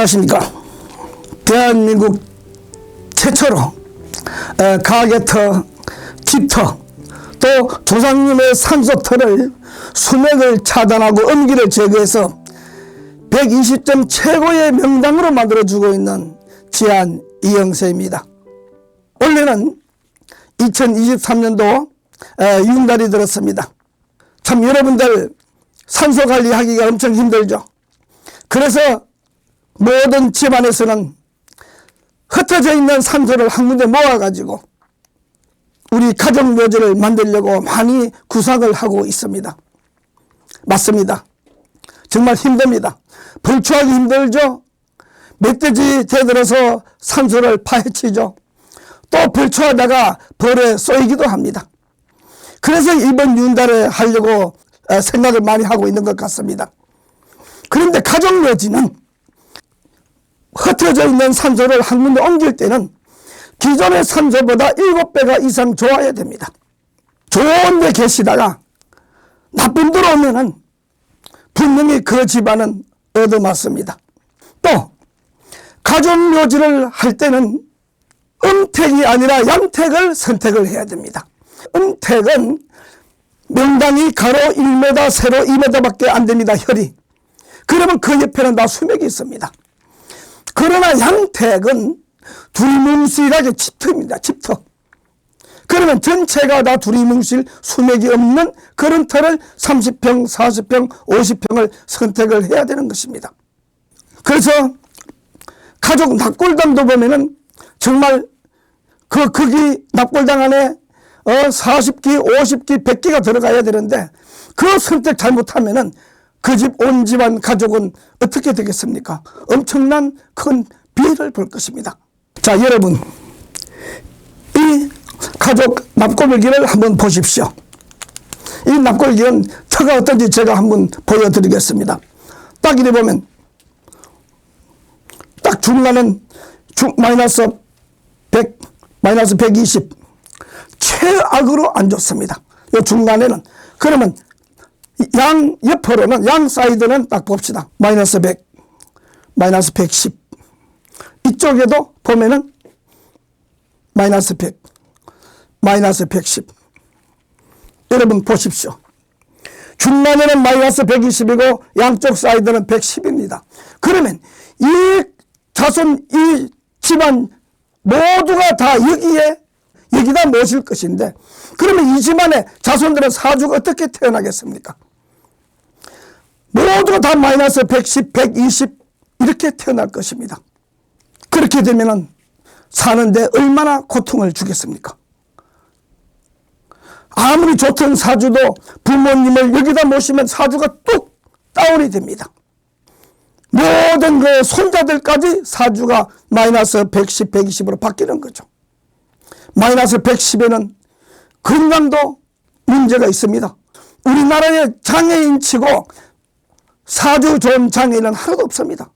안녕하십니까. 대한민국 최초로 에, 가게터, 집터, 또 조상님의 산소터를 수맥을 차단하고 음기를 제거해서 120점 최고의 명당으로 만들어주고 있는 지안 이영세입니다. 원래는 2023년도 윤달이 들었습니다. 참 여러분들 산소 관리하기가 엄청 힘들죠. 그래서 모든 집안에서는 흩어져 있는 산소를 한 군데 모아가지고 우리 가정 묘지를 만들려고 많이 구상을 하고 있습니다. 맞습니다. 정말 힘듭니다. 벌초하기 힘들죠. 멧돼지 대들어서 산소를 파헤치죠. 또 벌초하다가 벌에 쏘이기도 합니다. 그래서 이번 윤달에 하려고 어, 생각을 많이 하고 있는 것 같습니다. 그런데 가정묘지는 흩어져 있는 산소를 한 군데 옮길 때는 기존의 산소보다 7배가 이상 좋아야 됩니다. 좋은 데 계시다가 나쁜 데로 오면은 분명히 그 집안은 얻어맞습니다. 또 가족묘지를 할 때는 음택이 아니라 양택을 선택을 해야 됩니다. 음택은 명당이 가로 1m, 세로 2m밖에 안 됩니다. 혈이. 그러면 그 옆에는 다 수맥이 있습니다. 그러나 양택은 두리뭉실하게 집터입니다. 집터. 그러면 전체가 다 두리뭉실 수맥이 없는 그런 터를 30평, 40평, 50평을 선택을 해야 되는 것입니다. 그래서 가족 납골당도 보면은 정말 그 거기 납골당 안에 어 40기, 50기, 100기가 들어가야 되는데 그 선택 잘못하면은 그 집 온 집안 가족은 어떻게 되겠습니까? 엄청난 큰 비를 볼 것입니다. 자, 여러분. 이 가족 납골기를 한번 보십시오. 이 납골기는 터가 어떤지 제가 한번 보여드리겠습니다. 딱 이래 보면 딱 중간은 중, 마이너스 100, 마이너스 120. 최악으로 안 좋습니다. 이 중간에는. 그러면 양 옆으로는, 양 사이드는 딱 봅시다. 마이너스 100, 마이너스 110. 이쪽에도 보면은 마이너스 100, 마이너스 110. 여러분 보십시오. 중간에는 마이너스 120이고 양쪽 사이드는 110입니다. 그러면 이 자손, 이 집안 모두가 다 여기에 여기다 모실 것인데 그러면 이 집안의 자손들의 사주가 어떻게 태어나겠습니까? 모두가 다 마이너스 110, 120 이렇게 태어날 것입니다. 그렇게 되면은 사는데 얼마나 고통을 주겠습니까? 아무리 좋던 사주도 부모님을 여기다 모시면 사주가 뚝 다운이 됩니다. 모든 그 손자들까지 사주가 마이너스 110, 120으로 바뀌는 거죠. 마이너스 110에는 건강도 문제가 있습니다. 우리나라에 장애인 치고 사주 좋은 장애인은 하나도 없습니다.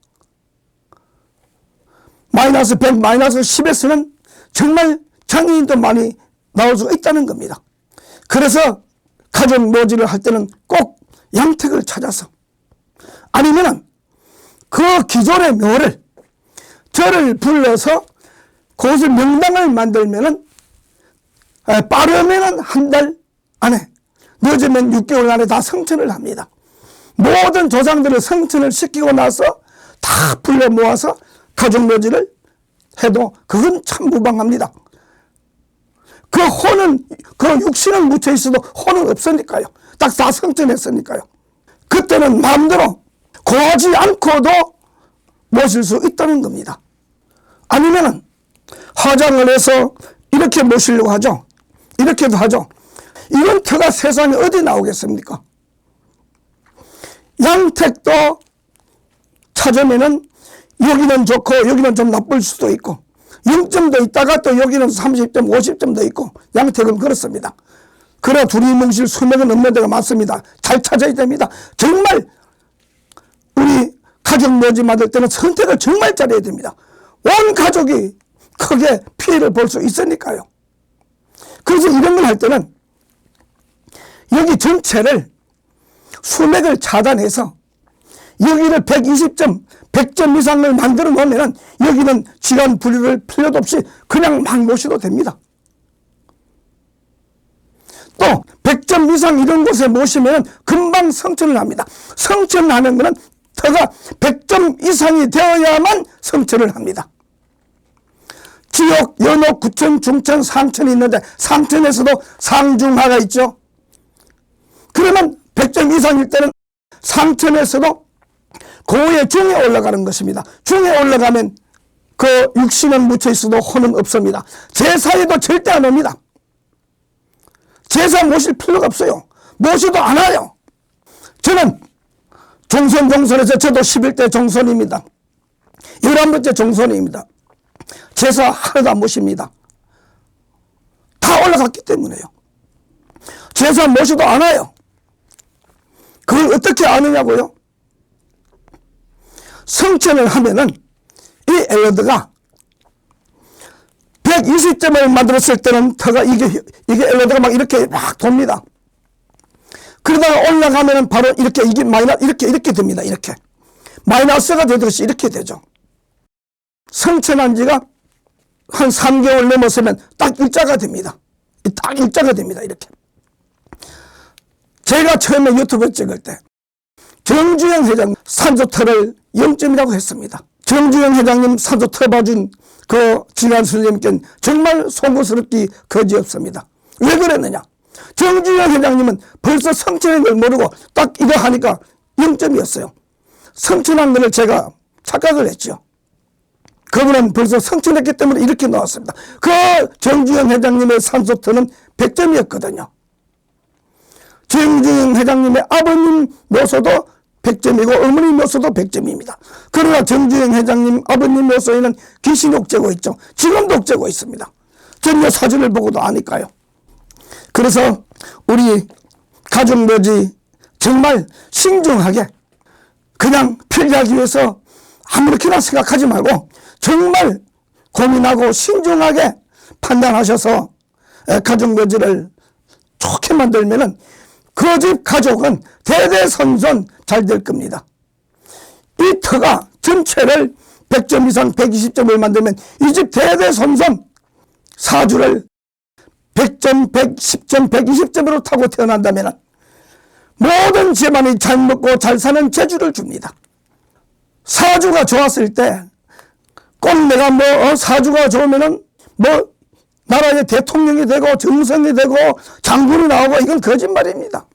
마이너스 100, 마이너스 10에서는 정말 장애인도 많이 나올 수가 있다는 겁니다. 그래서 가족 묘지를 할 때는 꼭 양택을 찾아서 아니면은 그 기존의 묘를 저를 불러서 그것을 명당을 만들면은 빠르면은 한 달 안에 늦으면 6개월 안에 다 성천을 합니다. 모든 조상들을 성천을 시키고 나서 다 불러 모아서 가족묘지를 해도 그건 참 무방합니다. 그 혼은, 그 육신은 묻혀 있어도 혼은 없으니까요. 딱 다 성천했으니까요. 그때는 마음대로 고하지 않고도 모실 수 있다는 겁니다. 아니면은 화장을 해서 이렇게 모시려고 하죠. 이렇게도 하죠. 이런 터가 세상에 어디 나오겠습니까? 양택도 찾으면은 여기는 좋고 여기는 좀 나쁠 수도 있고 0점도 있다가 또 여기는 30점, 50점도 있고 양택은 그렇습니다. 그래 두리뭉실 수맥은 없는 데가 많습니다. 잘 찾아야 됩니다. 정말 우리 가족 묘지 만들 때는 선택을 정말 잘해야 됩니다. 온 가족이 크게 피해를 볼 수 있으니까요. 그래서 이런 걸 할 때는 여기 전체를 수맥을 차단해서 여기를 120점, 100점 이상을 만들어 놓으면 여기는 시간 분류를 필요도 없이 그냥 막 모셔도 됩니다. 또 100점 이상 이런 곳에 모시면 금방 성천을 합니다. 성천하는 것은 터가 100점 이상이 되어야만 성천을 합니다. 지역, 연옥, 구천, 중천, 상천이 있는데 상천에서도 상중하가 있죠. 그러면 100점 이상일 때는 상천에서도 고의 중에 올라가는 것입니다. 중에 올라가면 그 육신은 묻혀 있어도 혼은 없습니다. 제사에도 절대 안 옵니다. 제사 모실 필요가 없어요. 모셔도 안 와요. 저는 종선 종선에서 저도 11대 종선입니다. 11번째 종선입니다. 제사 하나도 안 모십니다. 다 올라갔기 때문에요. 제사 모셔도 안 와요. 그걸 어떻게 아느냐고요? 성천을 하면은 이 엘로드가 120점을 만들었을 때는 터가 이게, 이게 엘로드가 막 이렇게 막 돕니다. 그러다가 올라가면은 바로 이렇게 이게 마이너스, 이렇게, 이렇게 됩니다. 이렇게. 마이너스가 되듯이 이렇게 되죠. 성천한 지가 한 3개월 넘었으면 딱 일자가 됩니다. 이딱 일자가 됩니다. 이렇게. 제가 처음에 유튜브 찍을 때 정주영 회장 산소터를 0점이라고 했습니다. 정주영 회장님 산소 터 봐준 그 지난 선생님께는 정말 송구스럽기 거지없습니다. 왜 그랬느냐? 정주영 회장님은 벌써 성천인 걸 모르고 딱 이거 하니까 0점이었어요. 성천한 것을 제가 착각을 했죠. 그분은 벌써 성천했기 때문에 이렇게 나왔습니다. 그 정주영 회장님의 산소터는 100점이었거든요. 정주영 회장님의 아버님 묘소도 100점이고 어머니 묘소도 100점입니다. 그러나 정주영 회장님 아버님 묘소에는 귀신이 옥죄고 있죠. 지금도 옥죄고 있습니다. 전혀 사진을 보고도 아니까요. 그래서 우리 가족 묘지 정말 신중하게 그냥 필리하기 위해서 아무렇게나 생각하지 말고 정말 고민하고 신중하게 판단하셔서 에, 가족 묘지를 좋게 만들면은 그 집 가족은 대대손손 잘될 겁니다. 이 터가 전체를 100점 이상 120점을 만들면 이 집 대대손손 사주를 100점, 110점, 120점으로 타고 태어난다면 모든 집안이 잘 먹고 잘 사는 재주를 줍니다. 사주가 좋았을 때 꼭 내가 뭐 어, 사주가 좋으면은 뭐 나라의 대통령이 되고 정성이 되고 장군이 나오고 이건 거짓말입니다.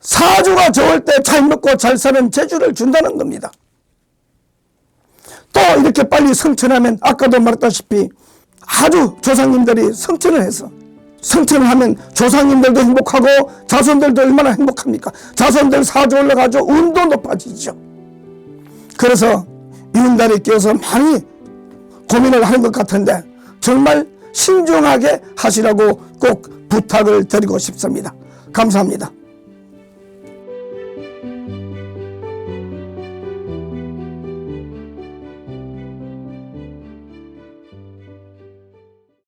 사주가 좋을 때 잘 먹고 잘 사는 재주를 준다는 겁니다. 또 이렇게 빨리 성천하면 아까도 말했다시피 아주 조상님들이 성천을 해서 성천을 하면 조상님들도 행복하고 자손들도 얼마나 행복합니까? 자손들 사주 올라가죠. 운도 높아지죠. 그래서 이운달에 끼어서 많이 고민을 하는 것 같은데 정말 신중하게 하시라고 꼭 부탁을 드리고 싶습니다. 감사합니다.